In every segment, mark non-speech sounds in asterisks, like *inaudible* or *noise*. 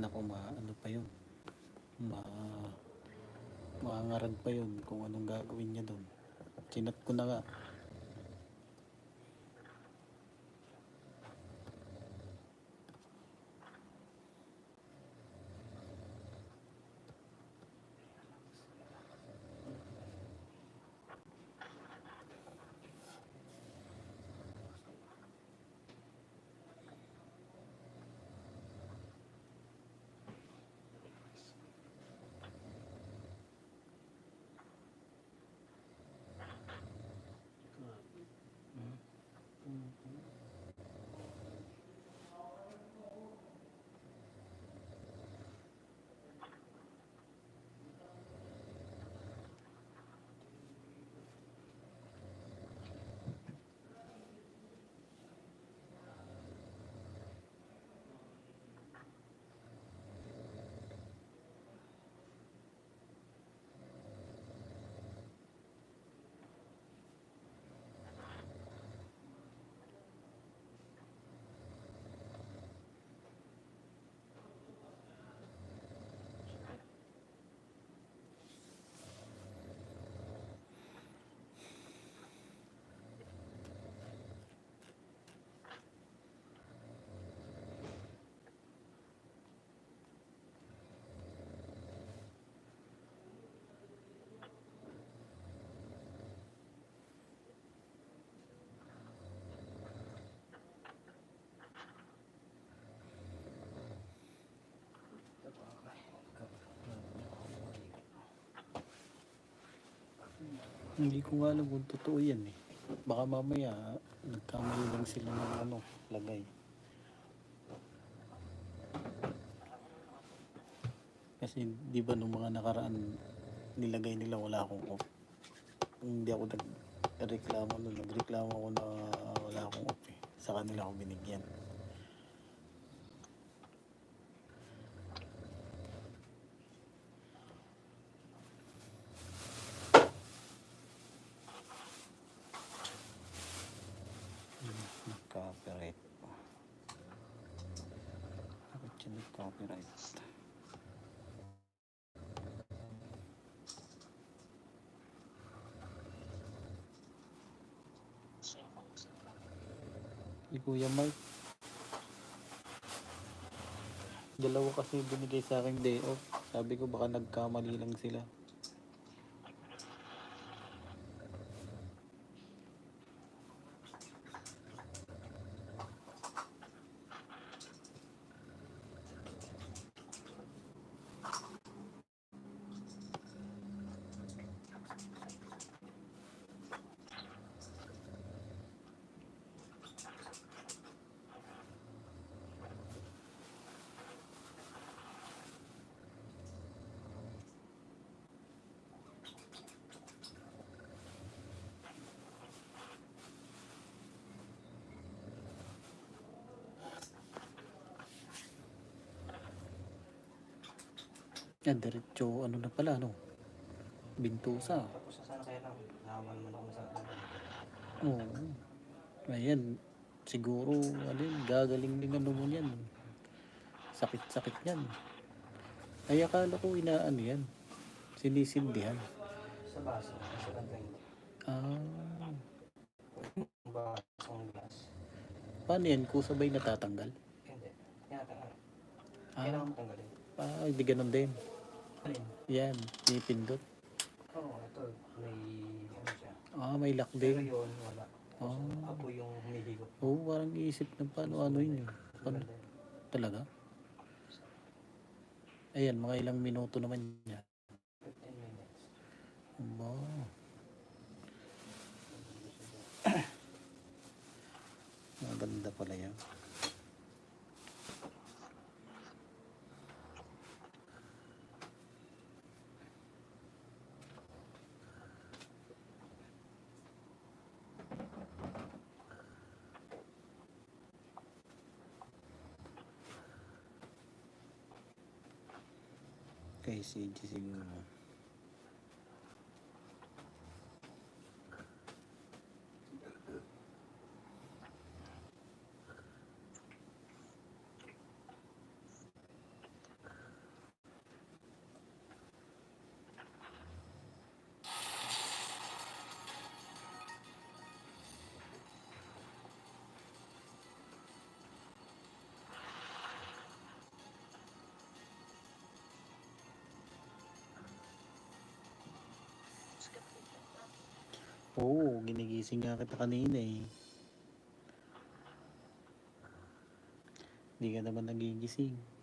Naku, ma, ano pa yun? Ma, maangarag pa yun kung anong gagawin niya doon. Chinat ko na nga. Hindi ko nga alam kung totoo yan eh. Baka mamaya nagkamali lang sila ng ano, lagay. Kasi di ba nung mga nakaraan nilagay nila wala akong off. Hindi ako nagreklamo nun. Nagreklamo ako na wala akong off eh. Sa kanila ako binigyan. Copyright. Bakit siya nag-copyright? Si Kuya Mark. Dalawa kasi binigay sa akin day off. Sabi ko baka nagkamali lang sila. Yan, diretso ano na pala, no? Bintusa. Sa sana kaya lang, naman man ako sa Oo. Ayan, siguro, ano yun, gagaling din ano mo yan. Sakit-sakit yan. Ay, akala ko inaano yan. Sinisindihan. Sa baso, sa kantay. Ah, Basong glass. paano yan? Kung sabay natatanggal? Hindi. Yata. Ah, Kailangan tanggalin. ah hindi ganun din. Yan, pipindot. Oo, ito. May ano siya. Ah, may Pero yun, wala. Ah. Ako yung humihigot. Oo, parang iisip na paano ano yun. yun. Paano, Maganda yun. talaga? Ayan, mga ilang minuto naman yan. 15 minutes. Aba. *coughs* Maganda pala yan. Kay CG siguro. Oo, ginigising nga kita kanina eh. Hindi ka naman nagigising.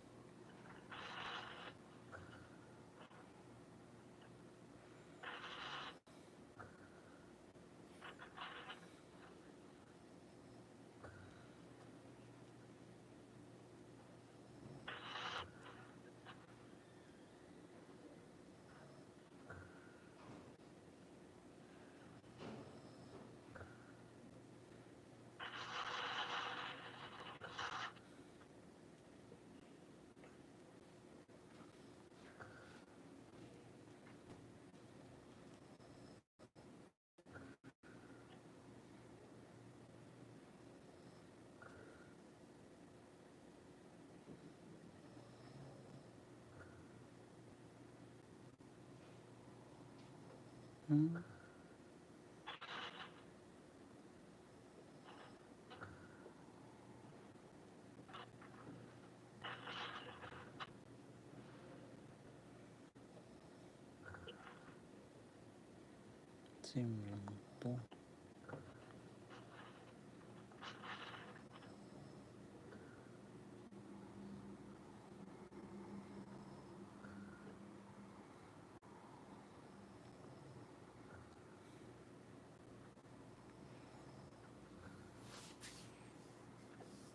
Sim lang to.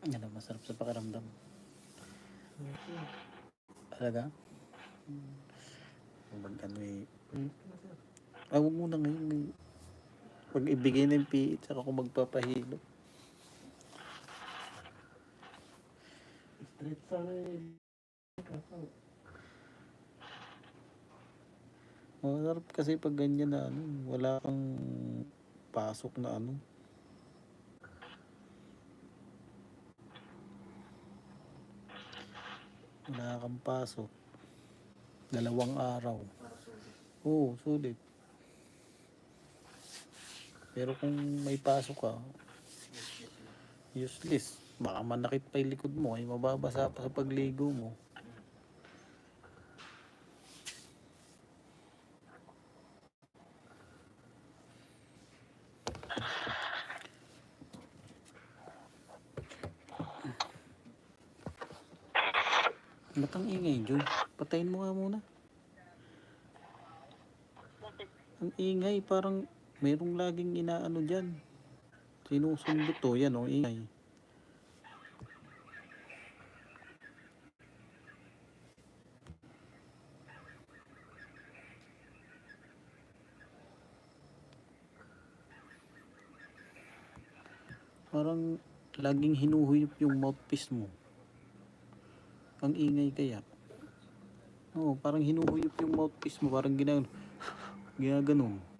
Ano, masarap sa pakiramdam. Talaga? Hmm. Mag ano eh. Ah, huwag muna ngayon. Pag ibigay yung PE, tsaka ako magpapahilo. Straight sana. Kaso, Masarap kasi pag ganyan na ano, wala kang pasok na ano. Wala kang pasok. Dalawang araw. Oo, sulit. Pero kung may pasok ka, useless. Baka manakit pa yung likod mo, ay mababasa pa sa pagligo mo. Ba't ingay, Joy? Patayin mo nga muna. Ang ingay, parang mayroong laging inaano dyan. Sinusundot to, yan o, ingay. Parang laging hinuhuyop yung mouthpiece mo. Ang ingay kaya. Oo, parang hinuhuyop yung mouthpiece mo. Parang ginag *laughs* ginaganon.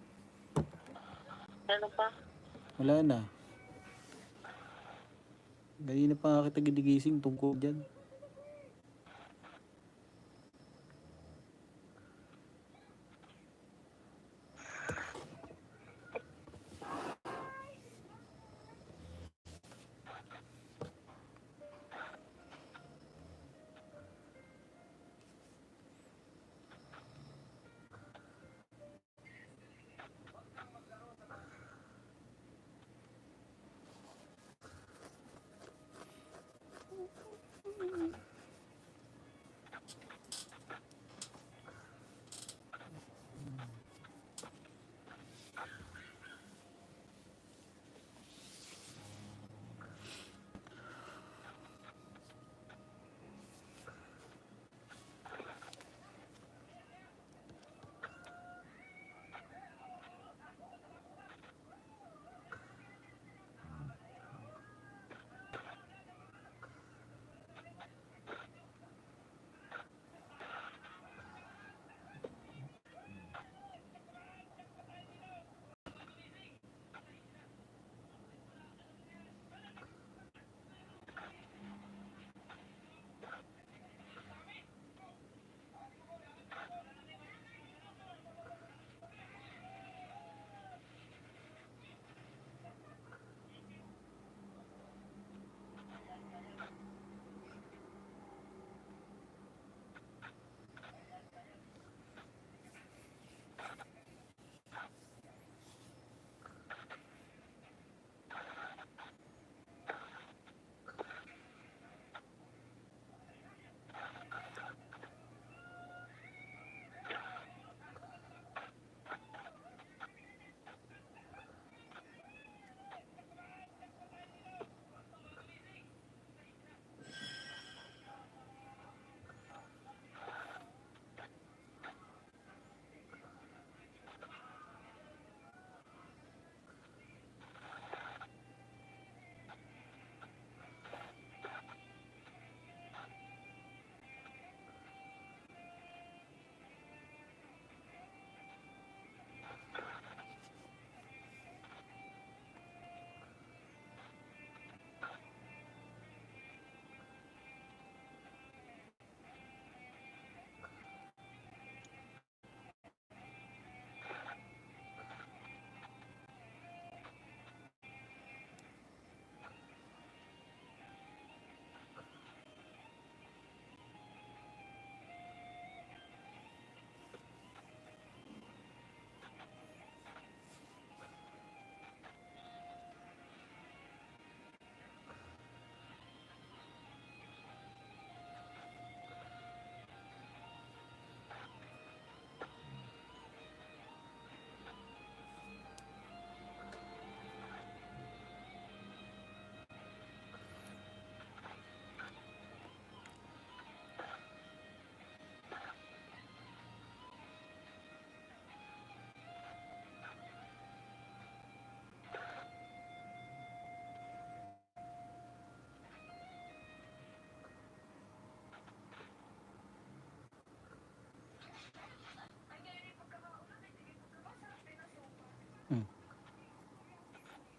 Ano pa? Wala na. Kanina pa nga kita ginigising tungkol dyan.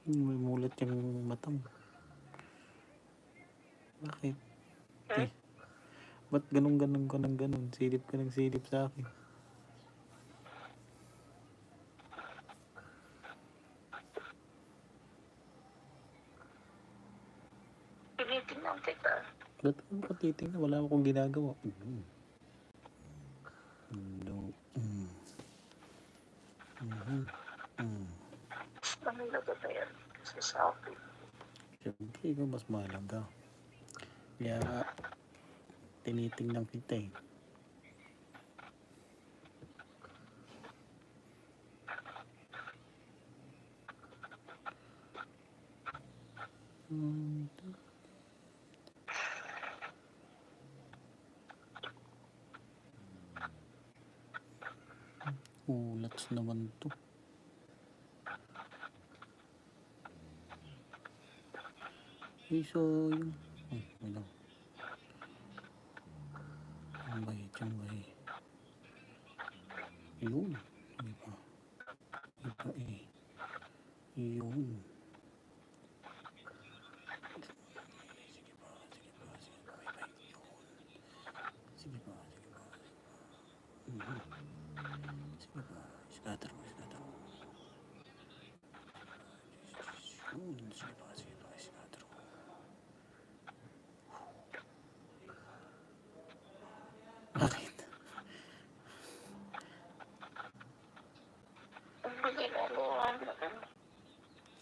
May mulat yung matang. Bakit? Hmm? Eh, ba't ganun ganun ka ng ganun? Silip ka ng silip sa akin. Tinitingnan kita. Ba't ako patitingnan? Wala akong ginagawa. Mm. Shopee. Siyempre, ikaw mas mahalaga. Kaya, tinitingnan kita eh. Hmm. Ulats naman to. Ay, so, yun. Ay, wala. Chambay, chambay. Yun. Iba. Iba eh. Yun. Sige pa, sige pa, sige pa. Mhm. Sige pa. Scatter mo, scatter mo. Yun. Sige pa, sige pa, scatter mo. Bakit? Ang bigay na luwan.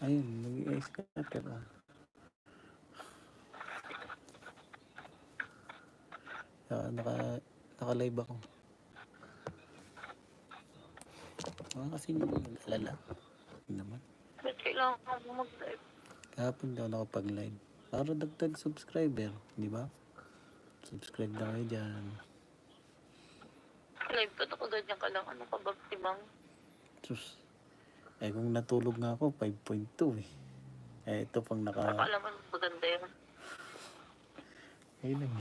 Ayun, oh. Ah, naka, naka-live ako. Ah, kasi nag-alala. Hindi naman. Ba't kailangan mo mag-live? Kahapon daw nakapag-live. Para dagdag subscriber, di ba? Subscribe na kayo dyan. Live ko ganyan ka lang. Ano ka ba, timang? Sus. Eh kung natulog nga ako, 5.2 eh. Eh ito pang naka... Akala mo maganda yun. Ayun lang.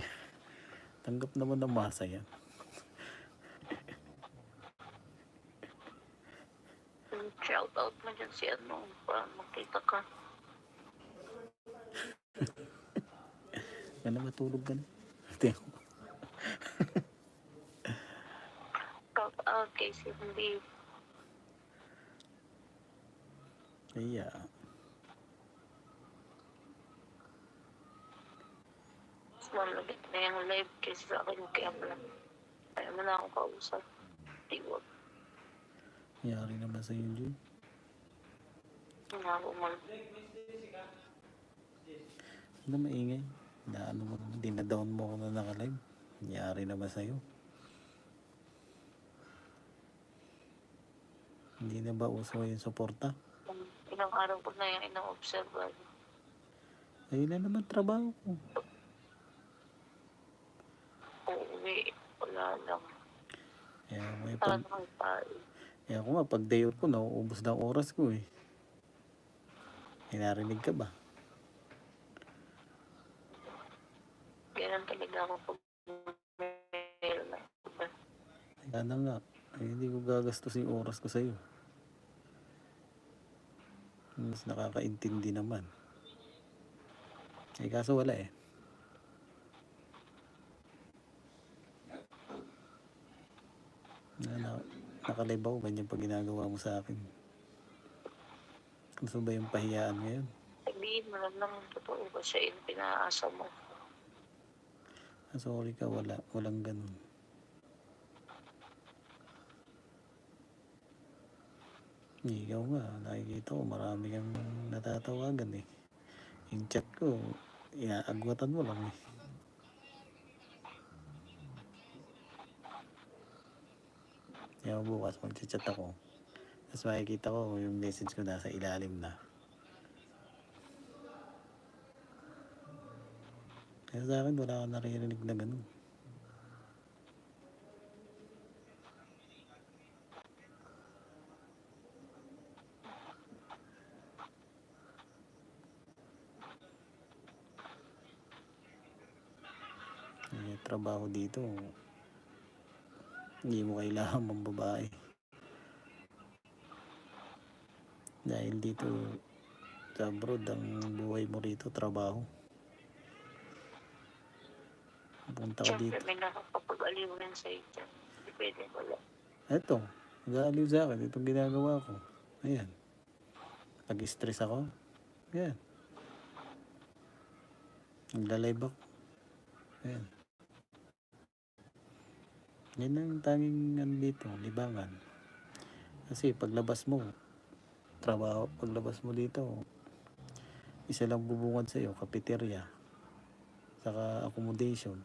Tanggap naman ng masa yan. Shout out mo dyan si ano. Para makita ka. Na matulog ka na. Tingnan mo. Shout out kay Cindy. Kaya, Mas malagit na yung live kasi sa akin kaya pala. Kaya mo na akong kausap. Tiwag. nangyari naman sa iyo, Jun. Hindi na ako mag... Ano maingay? Na ano mo, dinadown mo ako na naka-live. Nangyari naman sa iyo. Hindi na ba uso yung suporta? Ilang araw ko na yung ina-observe. Ayun na naman trabaho ko. Uuwi. Wala lang. Kaya, may pag, naman tayo. kaya ako nga, pag day off ko, nauubos na oras ko eh. May narinig ka ba? Ganun talaga ako pag meron na. Na nga, ay, hindi ko gagastos yung oras ko sa'yo. Mas nakakaintindi naman. Eh kaso wala eh. Na, na, nakalive ako, ganyan pag ginagawa mo sa akin. Gusto ba yung pahiyaan ngayon? Sabihin mo lang naman totoo ba siya yung pinaasa mo. Ah, sorry ka, wala. Walang ganun. Ikaw nga, nakikita ko marami kang natatawagan eh. Yung chat ko, inaagwatan mo lang eh. Kaya bukas mag-chat ako. Tapos makikita ko yung message ko nasa ilalim na. Kaya sa akin, wala akong naririnig na ganun. Eh, trabaho dito, hindi mo kailangan *laughs* mong babae. Dahil dito sa abroad, ang buhay mo rito, trabaho. Punta ka dito. May nakakapag-aliw rin sa iyo. Hindi pwede wala. Eto, nag-aaliw sa akin. Itong ginagawa ko. Ayan. Pag-stress ako. Ayan. Nagla-live ako. Ayan. Yan ang tanging ano dito, libangan. Kasi paglabas mo, trabaho, paglabas mo dito, isa lang bubungad sa'yo, cafeteria, saka accommodation.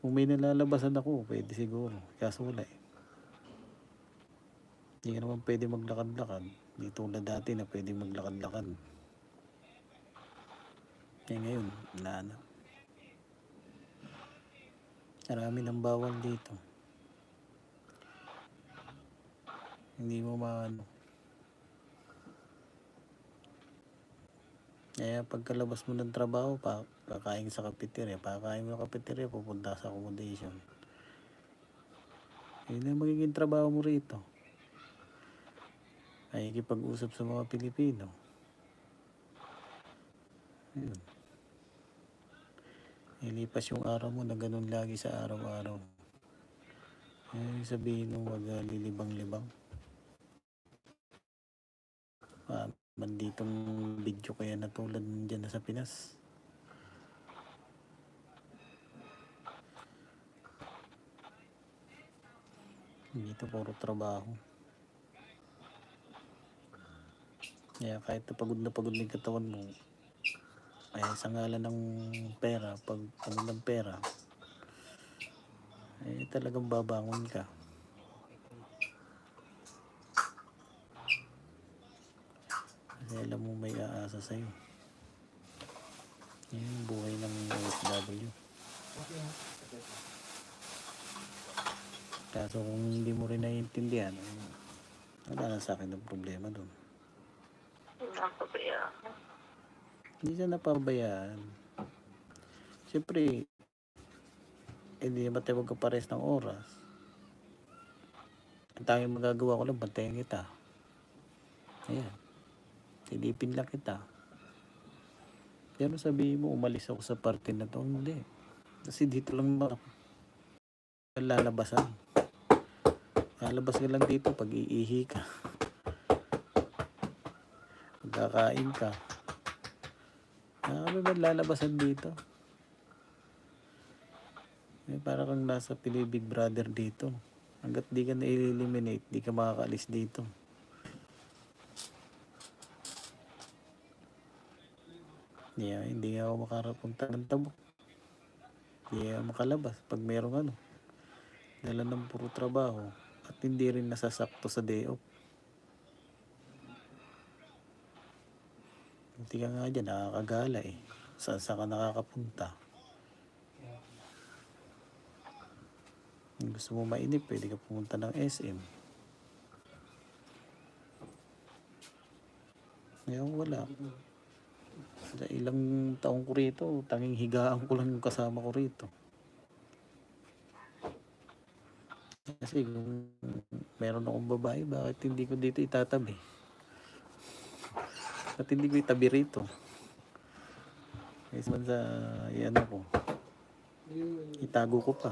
Kung may nalalabasan ako, pwede siguro. Kaso wala eh. Hindi naman pwede maglakad-lakad. Hindi tulad dati na pwede maglakad-lakad. Eh ngayon, wala na. Marami bawal dito. Hindi mo maano. Kaya pagkalabas mo ng trabaho, pa, kakain sa cafeteria. Pakain mo sa cafeteria, pupunta sa accommodation. Yun ang magiging trabaho mo rito ay ikipag-usap sa mga Pilipino. Ayun. Ilipas yung araw mo na ganun lagi sa araw-araw. Ayun sabihin mo wag ah, lilibang-libang. Ah, manditong video kaya na tulad dyan na sa Pinas. Dito puro trabaho. Kaya kahit na pagod na pagod na yung katawan mo, ay sa ngalan ng pera, pag pagod ng pera, eh talagang babangon ka. Kasi alam mo may aasa sa'yo. Yan yung buhay ng OFW. Kaso kung hindi mo rin naiintindihan, eh, wala na sa akin ng problema doon. Nakakabaya. Hindi siya napabayaan. Siyempre, hindi naman tayo magkapares ng oras. Ang tanging magagawa ko lang, bantayan kita. Ayan. Silipin lang kita. Pero sabihin mo, umalis ako sa parte na to. Hindi. Kasi dito lang ba. Lalabasan. Lalabas ka lang dito pag iihi ka. Pagkakain ka. Kami ba lalabasan dito? Eh, para kang nasa Pili Big Brother dito. Hanggat di ka na-eliminate, di ka makakaalis dito. Hindi, hindi ako makarapunta ng tabok. Hindi ako makalabas pag mayroong ano. Dala ng puro trabaho at hindi rin nasasakto sa day off. Hindi ka nga dyan, nakakagala eh. Saan saan ka nakakapunta? Kung gusto mo mainip, pwede ka pumunta ng SM. Ngayon wala. Sa ilang taong ko rito, tanging higaan ko lang yung kasama ko rito. Kasi kung meron akong babae, bakit hindi ko dito itatabi? At hindi ko itabi rito. Kasi man sa, ano ko, itago ko pa.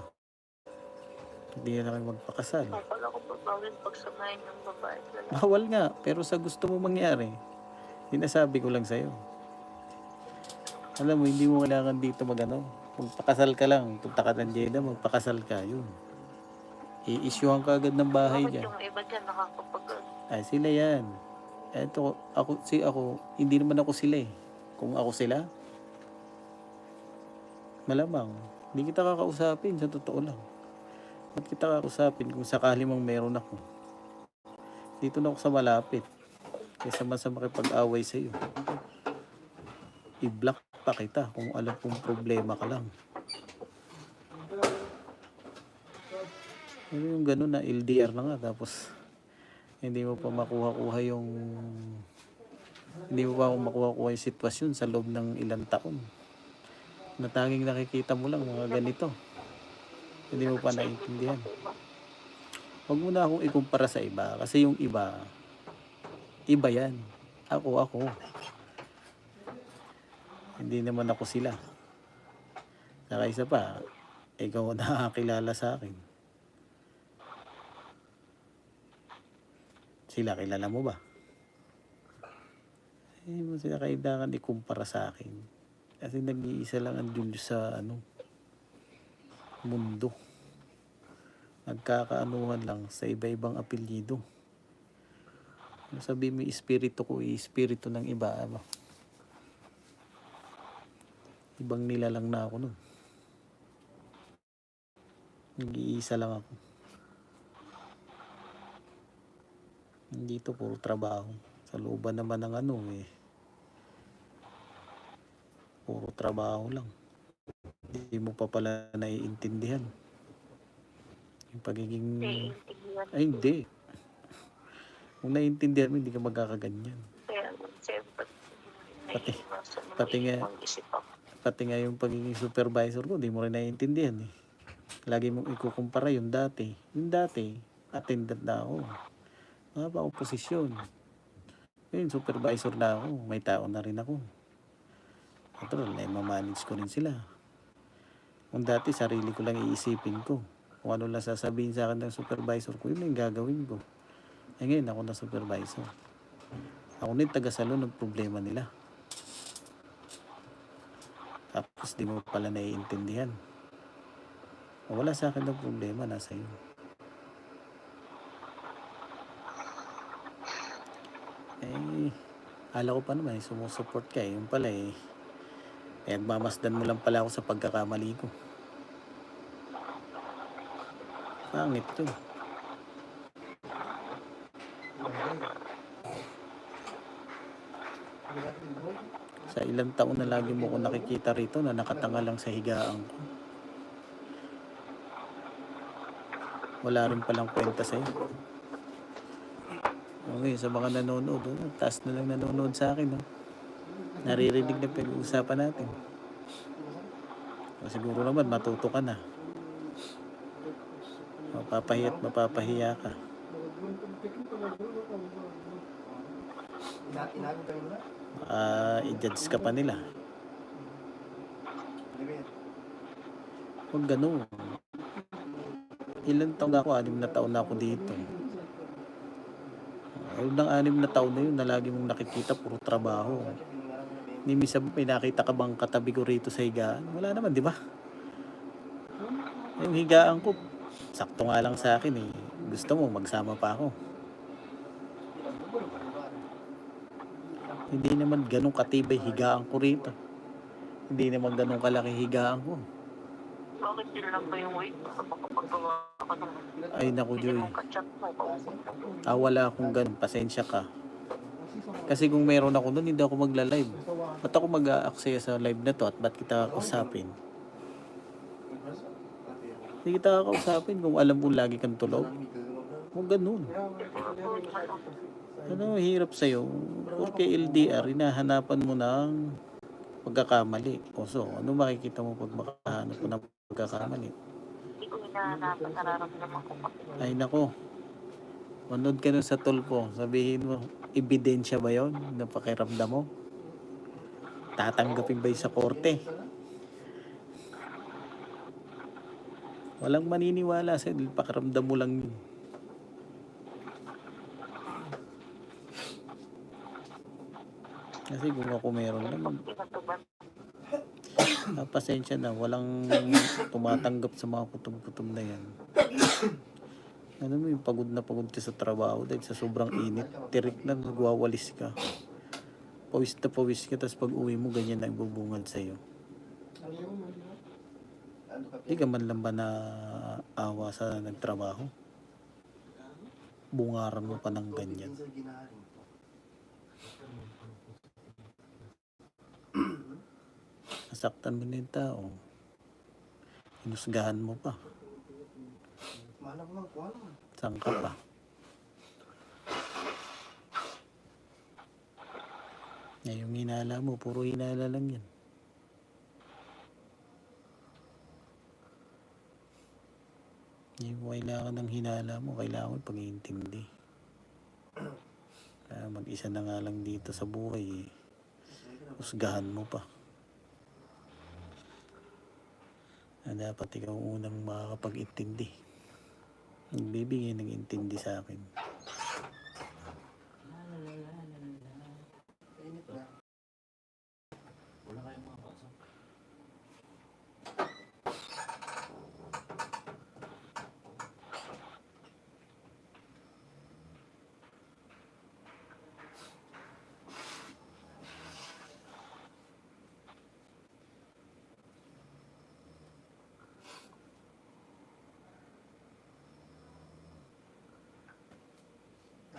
Hindi na kami magpakasal. Akala ko pa bawal pagsamahin ng babae. Bawal nga, pero sa gusto mo mangyari, sinasabi ko lang sa'yo. Alam mo, hindi mo kailangan dito magano. Magpakasal ka lang, punta ka ng Jeddah, magpakasal ka, yun. I-issuehan ka agad ng bahay Bakit dyan. yung iba dyan nakakapag... Ay, sila yan. Eto, ako, si ako, hindi naman ako sila eh. Kung ako sila, malamang, hindi kita kakausapin, sa totoo lang. Ba't kita kakausapin kung sakali mang meron ako? Dito na ako sa malapit. Kaysa man sa makipag-away sa iyo. I-block pa kita kung alam kong problema ka lang. Ano yung gano'n na LDR na nga tapos hindi mo pa makuha-kuha yung hindi mo pa makuha-kuha yung sitwasyon sa loob ng ilang taon na tanging nakikita mo lang mga ganito hindi mo pa naiintindihan huwag mo na akong ikumpara sa iba kasi yung iba Iba yan. Ako, ako. Hindi naman ako sila. Saka isa pa, ikaw ang *laughs* nakakilala sa akin. Sila, kilala mo ba? Hindi mo sila kailangan ikumpara sa akin. Kasi nag-iisa lang ang Diyos sa ano, mundo. Nagkakaanuhan lang sa iba-ibang apelyido. Sabi mo, espiritu ko, espiritu ng iba. Ano? Ibang nila lang na ako nun. Nag-iisa lang ako. Dito puro trabaho. Sa looban naman ng ano eh. Puro trabaho lang. Hindi mo pa pala naiintindihan. Yung pagiging... Ay, hindi. Kung naiintindihan mo, hindi ka magkakaganyan. Pati- pati nga-. Pati nga yung pagiging supervisor ko, di mo rin naiintindihan eh. Lagi mong ikukumpara yung dati. Yung dati, attendant na ako. Mga pa ako posisyon. Ngayon, supervisor na ako. May tao na rin ako. Natural, na mamanage ko rin sila. Kung dati, sarili ko lang iisipin ko. Kung ano lang sasabihin sa akin ng supervisor ko, yun yung gagawin ko. Eh ngayon, ako na supervisor. Ako na yung taga-salo ng problema nila. Tapos di mo pala naiintindihan. Wala sa akin ng problema, nasa iyo. Eh, ala ko pa naman, eh, sumusuport ka eh. Yung pala eh, eh, mamasdan mo lang pala ako sa pagkakamali ko. Pangit to. Sa ilang taon na lagi mo ko nakikita rito na nakatanga lang sa higaan ko. Wala rin palang kwenta sa'yo. Okay, sa mga nanonood, oh, taas na lang nanonood sa akin. Oh. Naririnig na pinag-uusapan natin. O, siguro naman, matuto ka na. Mapapahiya at mapapahiya ka. Ah, i-judge ka pa nila. Huwag ganun. Ilan taon na ako? Anim na taon na ako dito. Ayun ng anim na taon na yun na lagi mong nakikita puro trabaho. Ni misa may nakita ka bang katabi ko rito sa higaan? Wala naman, di ba? Yung higaan ko, sakto nga lang sa akin eh. Gusto mo, magsama pa ako. Hindi naman ganun katibay higaan ko rito. Hindi naman ganun kalaki higaan ko. Bakit yun lang ba yung wait? Baka makapagawa ka Ay naku, Joy. mo, mo. Ah, wala akong ganun. Pasensya ka. Kasi kung meron ako nun, hindi ako magla-live. Ba't ako mag-a-access sa live na to at ba't kita kausapin? Hindi kita kakausapin kung alam kong lagi kang tulog. Huwag ganun. Ano, hirap sa'yo. Porque LDR, hinahanapan mo ng pagkakamali. O so, ano makikita mo pag makahanap mo ng pagkakamali? Hindi ko hinahanapan, nararamdaman ko pa. Ay nako. Manood ka nun sa tulpo. Sabihin mo, ebidensya ba yon na pakiramdam mo? Tatanggapin ba yun sa korte? Walang maniniwala sa pakiramdam mo lang yun. Kasi kung ako meron naman, *coughs* ah, pasensya na, walang tumatanggap sa mga kutob-kutob na yan. *coughs* Ano mo yung pagod na pagod ka sa trabaho dahil sa sobrang init, tirik na nagwawalis ka. Pawis na pawis ka, tapos pag uwi mo, ganyan na ibubungad sa'yo. Hindi ka man lang ba na awa sa nagtrabaho? Bungaran mo pa ng ganyan. Nasaktan mo na yung tao. Hinusgahan mo pa. Malam lang ko ano. Saan ka pa? Eh, yung hinala mo, puro hinala lang yan. Hindi mo kailangan ng hinala mo, kailangan mo pag-iintindi. Kaya mag-isa na nga lang dito sa buhay. eh. Husgahan mo pa. Na dapat ikaw ang unang makakapag-intindi. Nagbibigay ng intindi sa akin.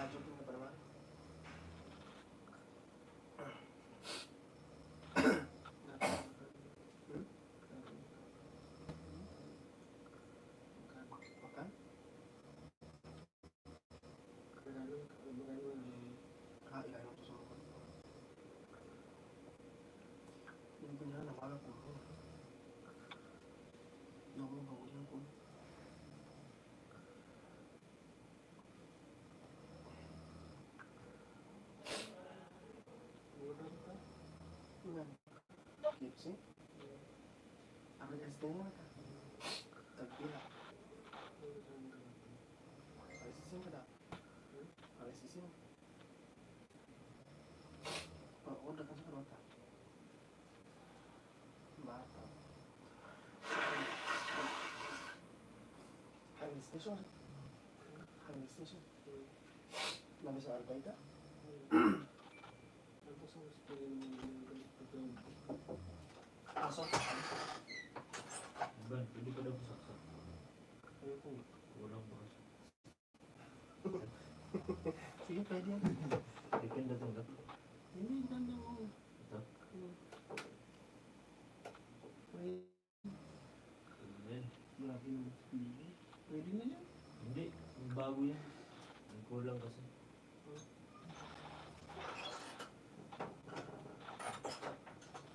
Nadyo na pa naman. Makan? Ah, ilalim to sa mga Yung ganyan, namala ko. Yung mga bago ko. Yan. Kipsi. Ako yung gusto mo ka. Tagpila. Arisisim ka na. Arisisim. Pa-order ka sa karota. Bata. Hangin station. Hangin station. Nabi sa Albaida. Pasok. Ban, pwede ka daw saksak. Ayoko. Walang pasok. *laughs* Sige, pwede yan. Depende tanggap. Hindi, ganda mo. Ito. Pwede. Grabe naman. Pwede na yan. Hindi, bago yan. Ang kulang kasi.